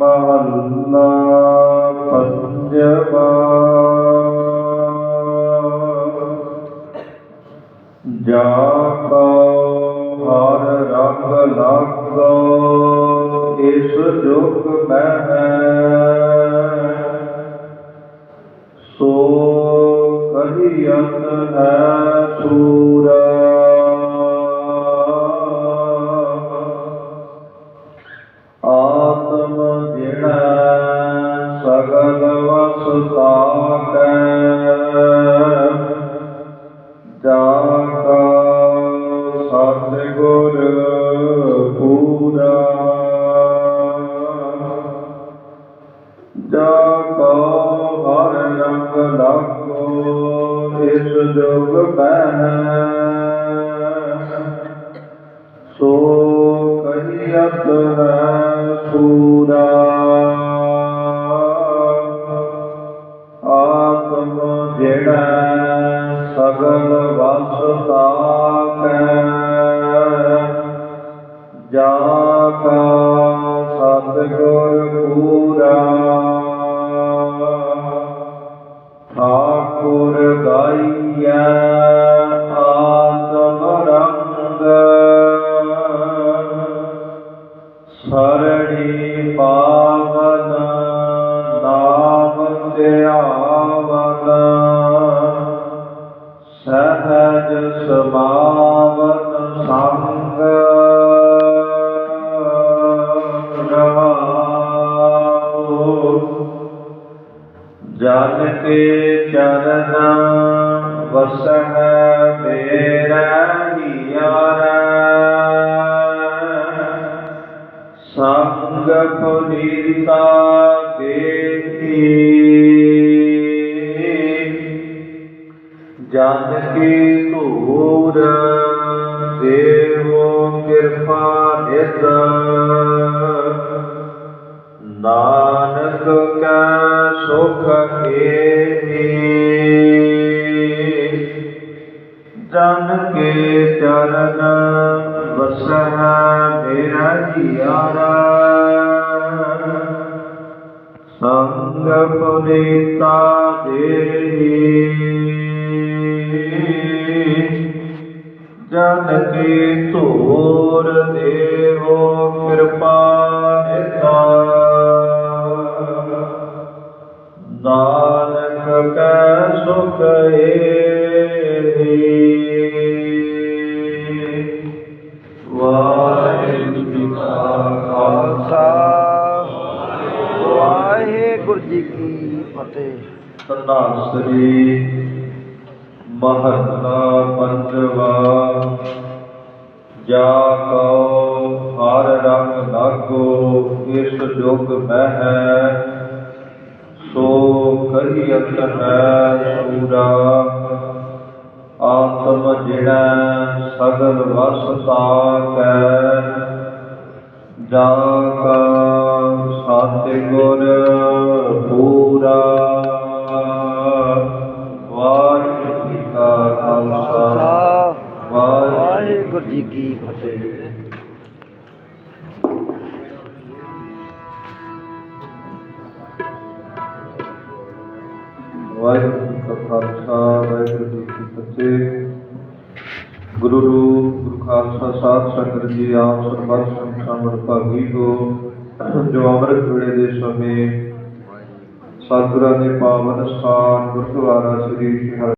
ਮਹੱਲਾ ਪੰਜਵਾ ਜਾ ਕੋ ਹਰ ਰੰਗ ਲਾਗੋ ਇਸ ਜੁਗ ਮਹਿ ਸੋ ਕਹੀਅਤ ਬਹਿ। ਸੋ ਕਹੀਅਤ ਹੈ ਸੂਰਾ। ਆਤਮ ਜਿਹੜਾ ਸਗਲ ਵਸ ਜਨ ਕੇ ਚਰਨ ਵਸਹਿ ਮੇਰਾ ਹੀਆਰੈ ਸੰਗ ਪੁਨੀਤਾ ਦੇਖੀ ਜਨ ਕੀ ਧੂਰ ਦੇਵੋ ਕਿਰਪਾ ਨਿਤ। ਜਨ ਕੇ ਚਰਨ ਵਸਹਿ ਮੇਰਾ ਜੀਆਰਾ। ਸੰਗ ਪੁਨੀਤਾ ਦੇਹੀ। ਜਨ ਕੀ ਧੂਰ ਦੇਵੋ ਕਿਰਪਾ ਕੈ ਸੁਖ ਏਹੀ। ਵਾਹਿਗੁਰੂ ਜੀ ਕਾ ਖਾਲਸਾ। ਵਾਹਿਗੁਰੂ ਜੀ ਕੀ ਫਤਿਹ। ਸਨਾਸਰੀ ਮਹੱਲਾ ਪੰਜਵਾ। ਜਾ ਕਉ ਹਰ ਰੰਗ ਲਾਗੋ, ਇਸ ਜੁਗ ਮਹਿ ਕਹੀਅਤ ਹੈ ਸੂਰਾ ਆਤਮ ਜਿਹੜਾ ਸਗਲ ਵਸ ਤਾਕੈ ਜਾ ਕਾ ਸਤਿ ਗੁਰ ਪੂਰਾ। ਵਾਹਿਗੁਰੂ ਜੀ ਕਾ ਖਾਲਸਾ। ਵਾਹਿਗੁਰੂ ਜੀ ਕੀ ਫਤਿਹ। ਵਾਹਿਗੁਰੂ ਜੀ ਕਾ ਖਾਲਸਾ, ਵਾਹਿਗੁਰੂ ਜੀ ਕੀ ਫਤਿਹ। ਗੁਰੂ ਰੂਪ ਗੁਰੂ ਖਾਲਸਾ ਸਾਹਿਬ ਸੰਗਤ ਜੀ ਆਪ ਸਰਬੱਤ ਸੰਤਾਂ ਵਡਭਾਗੀ ਹੋ ਜੋ ਅੰਮ੍ਰਿਤ ਵੇਲੇ ਦੇ ਸਮੇਂ। ਸਤਿਗੁਰਾਂ ਦੇ ਪਾਵਨ ਸਥਾਨ, ਗੁਰਦੁਆਰਾ ਸ੍ਰੀ ਹਰਿ